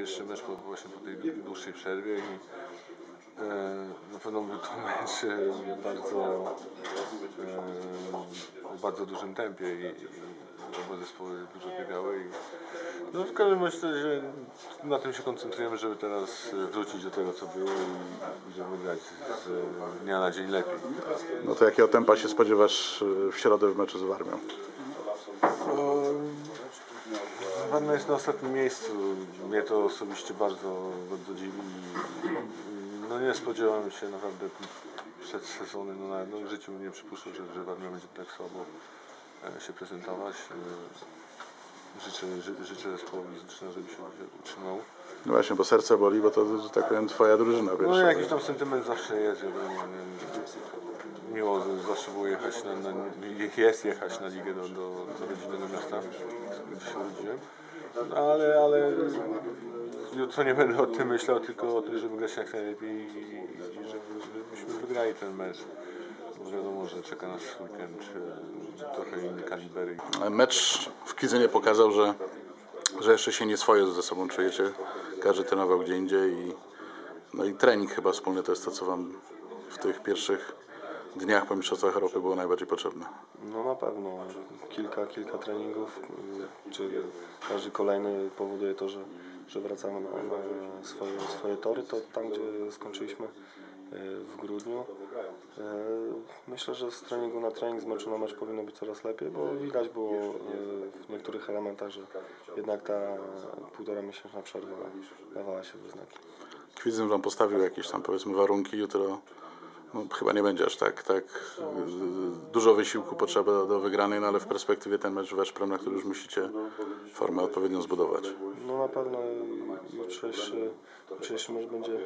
pierwszy mecz po, właśnie tej dłuższej przerwie i e, na pewno był to mecz e, bardzo e, w bardzo dużym tempie i, i oba zespoły dużo biegały i no w każdym razie na tym się koncentrujemy, żeby teraz wrócić do tego co było i, żeby grać z, z dnia na dzień lepiej. No to jakiego tempa się spodziewasz w środę w meczu z Warmią? Warna jest na ostatnim miejscu. Mnie to osobiście bardzo, bardzo dziwi. No nie spodziewałem się naprawdę przed sezonem, no, no w życiu nie przypuszczał, że, że Warmia będzie tak słabo e, się prezentować. E, Życzę, ży, życzę zespołowi Zryczna, żeby się utrzymał. No właśnie, bo serce boli, bo to, że tak powiem, twoja drużyna No jakiś tam sentyment zawsze jest. nie- Miło zawsze było jechać na, na, jest jechać na ligę do, do, do rodzinnego miasta, gdzie się urodziłem. Ale, ale jutro nie będę o tym myślał, tylko o tym, żeby grać jak najlepiej i, i żeby, żebyśmy wygrali ten mecz. Bo wiadomo, że czeka nas weekend trochę inny kaliber. Mecz w Kidzynie pokazał, że, że jeszcze się nie swoje ze sobą czujecie. Każdy trenował gdzie indziej i, no i trening chyba wspólny to jest to, co wam w tych pierwszych dniach po Mistrzostwach Europy było najbardziej potrzebne. No na pewno. Kilka, kilka treningów, czy każdy kolejny powoduje to, że, że wracamy na, na swoje, swoje tory. To tam, gdzie skończyliśmy y, w grudniu. Y, Myślę, że z treningu na trening, z meczu na mecz powinno być coraz lepiej, bo widać było y, w niektórych elementach, że jednak ta półtora miesięczna przerwa dawała się we znaki. Kwidzyn wam postawił jakieś tam powiedzmy warunki, jutro chyba nie będzie aż tak, tak dużo wysiłku potrzeba do, wygranej, no ale w perspektywie ten mecz Weszprem, na który już musicie formę odpowiednią zbudować. No na pewno jutrzejszy, jutrzejszy mecz będzie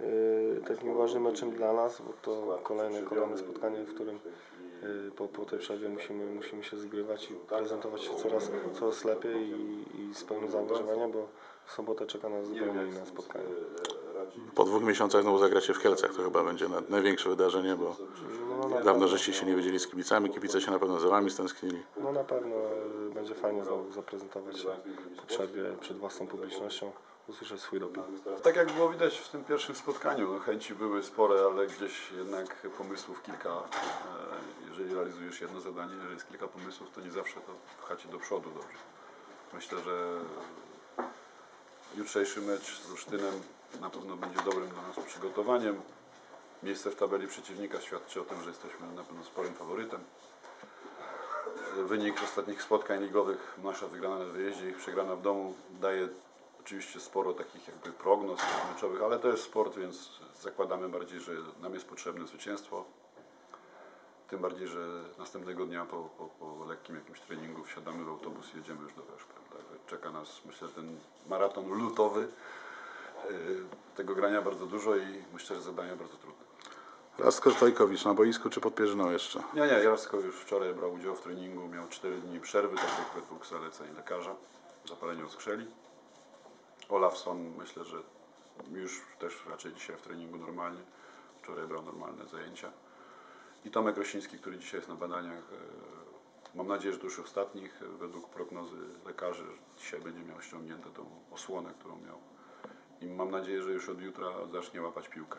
y, takim ważnym meczem dla nas, bo to kolejne, kolejne spotkanie, w którym y, po, po tej przerwie musimy, musimy się zgrywać i prezentować się coraz, coraz lepiej i, i z pełnym zaangażowania, bo sobotę czeka nas zupełnie inne spotkanie. Po dwóch miesiącach znowu zagracie w Kielcach, to chyba będzie na- największe wydarzenie, bo No, dawno żeście się nie widzieli z kibicami, kibice się na pewno za wami stęsknili. no na pewno y, będzie fajnie znowu zaprezentować się po przerwie przed własną publicznością, usłyszeć swój doping. Tak jak było widać w tym pierwszym spotkaniu, no, chęci były spore, ale gdzieś jednak pomysłów kilka. E, Jeżeli realizujesz jedno zadanie, jeżeli jest kilka pomysłów, to nie zawsze to pcha cię do przodu dobrze. Myślę, że jutrzejszy mecz z Olsztynem na pewno będzie dobrym dla nas przygotowaniem. Miejsce w tabeli przeciwnika świadczy o tym, że jesteśmy na pewno sporym faworytem. Wynik ostatnich spotkań ligowych, nasza wygrana na wyjeździe, ich przegrana w domu, daje oczywiście sporo takich jakby prognoz meczowych, ale to jest sport, więc zakładamy bardziej, że nam jest potrzebne zwycięstwo. Tym bardziej, że następnego dnia po, po, po lekkim jakimś treningu wsiadamy w autobus i jedziemy już do Weszprem. Także czeka nas, myślę, ten maraton lutowy. Yy, Tego grania bardzo dużo i myślę, że zadania bardzo trudne. Rastko Stojkowicz na boisku czy pod Pierzyną jeszcze? Nie, nie, Jarsko już wczoraj brał udział w treningu, miał 4 dni przerwy, tak jak według zaleceń lekarza, zapalenie oskrzeli. Olafson myślę, że już też raczej dzisiaj w treningu normalnie, wczoraj brał normalne zajęcia. I Tomek Rosiński, który dzisiaj jest na badaniach, e, mam nadzieję, że to już ostatnich, e, według prognozy lekarzy, dzisiaj będzie miał ściągniętą tą osłonę, którą miał. I mam nadzieję, że już od jutra zacznie łapać piłkę